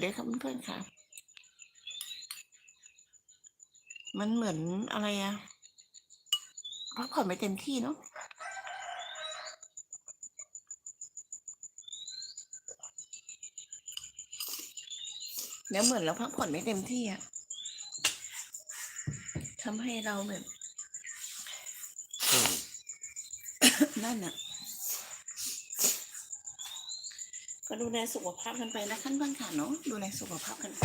เดี๋ยวครับเพื่อนๆค่ะ มันเหมือนอะไรอะพักผ่อนไม่เต็มที่เนาะเดี๋ยวเหมือนเราพักผ่อนไม่เต็มที่อะทำให้เราแบบนั่นน่ะ ก็ดูแลสุขภาพกันไปนะขั้นเพื่อนค่ะเนาะดูแลสุขภาพกันไป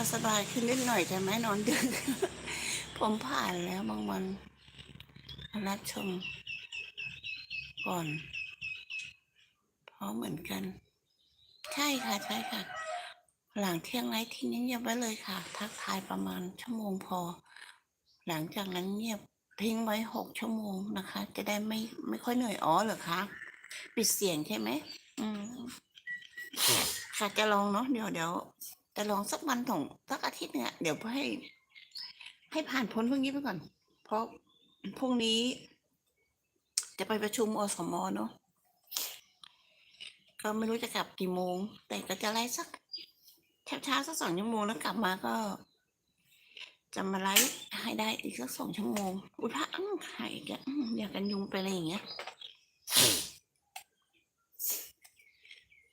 ก็สบายขึ้นนิดหน่อยใช่ไหมนอนดึกผมผ่านแล้วบางวันรับชมก่อนเพราะเหมือนกัน ใช่ค่ะใช่ค่ะ หลังเที่ยงไลฟ์ทิ้เงียบไว้เลยค่ะ ทักทายประมาณชั่วโมงพอ หลังจากนั้นเงียบทิ้งไว้หกชั่วโมงนะคะ จะได้ไม่ไม่ค่อยเหนื่อยอ๋อเหรอคะปิดเสียงใช่ไหมอืมค่ะจะลองเนาะเดี๋ยวเดี๋ยว จะลองสักวันสองสักอาทิตย์เนี่ยเดี๋ยวให้ ให้ผ่านพ้นพวกนี้ไปก่อน เพราะพรุ่งนี้ จะไปประชุมอสมเนาะก็ไม่รู้จะกลับกี่โมง แต่ก็จะไล่สักเช้าๆสักสองชั่วโมงแล้วกลับมาก็จะมาไลฟ์ให้ได้อีกสักสองชั่วโมง อุยพระอั้งไข่อีกอะอื้ออยากกันยุงไปอะไรอย่างเงี้ย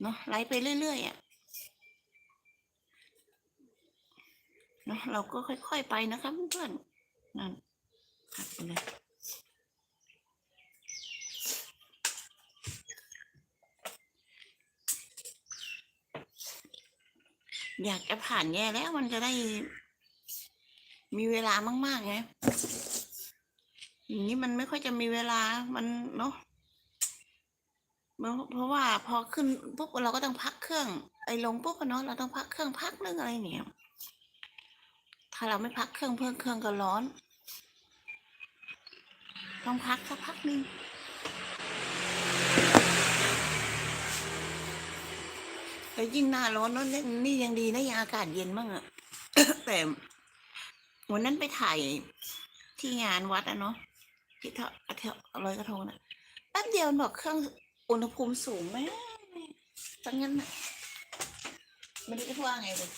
เนาะไลฟ์ไปเรื่อยๆอะ เนาะเราก็ค่อยๆไปนะคะเพื่อนๆนั่นขัดไปเลยอยากจะผ่านแย่แล้วมันจะได้ มีเวลามากๆไงอย่างนี้มันไม่ค่อยจะมีเวลามันเนาะเพราะว่าพอขึ้นปุ๊บเราก็ต้องพักเครื่อง ไอ้ลงปุ๊บเนาะเราต้องพักเครื่องพักนึงอะไรเนี่ย ถ้าเราไม่พักเครื่องเพื่อเครื่องก็ร้อน ต้องพักสักพักหนึงแต่ยิ่งหน้าร้อนนอะนี่นี่ยังดีนะยังอากาศเย็นบ้างอะแต่วันนั้นไปถ่ายที่งานวัดอะเนาะที่เทาเทาลอยกระทงนะแป๊บเดียวบอกเครื่องอุณหภูมิสูงไหมจังงั้นน่ะไม่รู้จะว่าไงเลย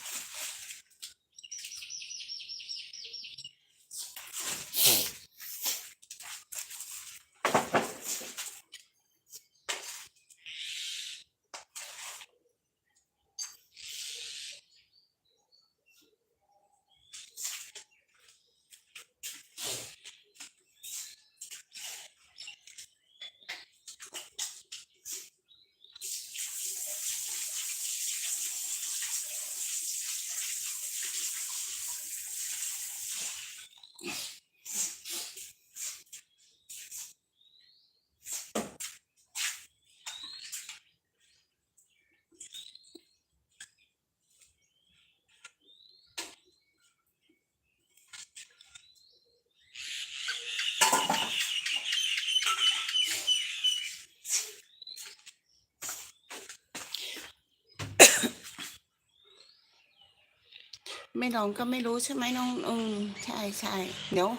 ไม่ลองก็ไม่รู้ใช่ไหมน้องอืมใช่ใช่เดี๋ยว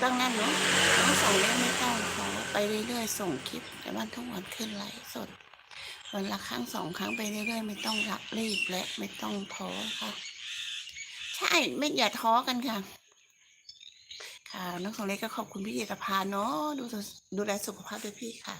ตั้งนั่นเนาะต้องส่งเรื่องไม่ต้องขอไปเรื่อยๆส่งคลิปแต่วันทุกวันขึ้นไลฟ์สดวันละครั้งสองครั้งไปเรื่อยๆ ไม่ต้องรักรีบและไม่ต้องท้อค่ะ ใช่ไม่อย่าท้อกันค่ะ ค่ะน้องของเล็กก็ขอบคุณพี่เอกพาเนาะดูดูแลสุขภาพด้วยพี่ค่ะ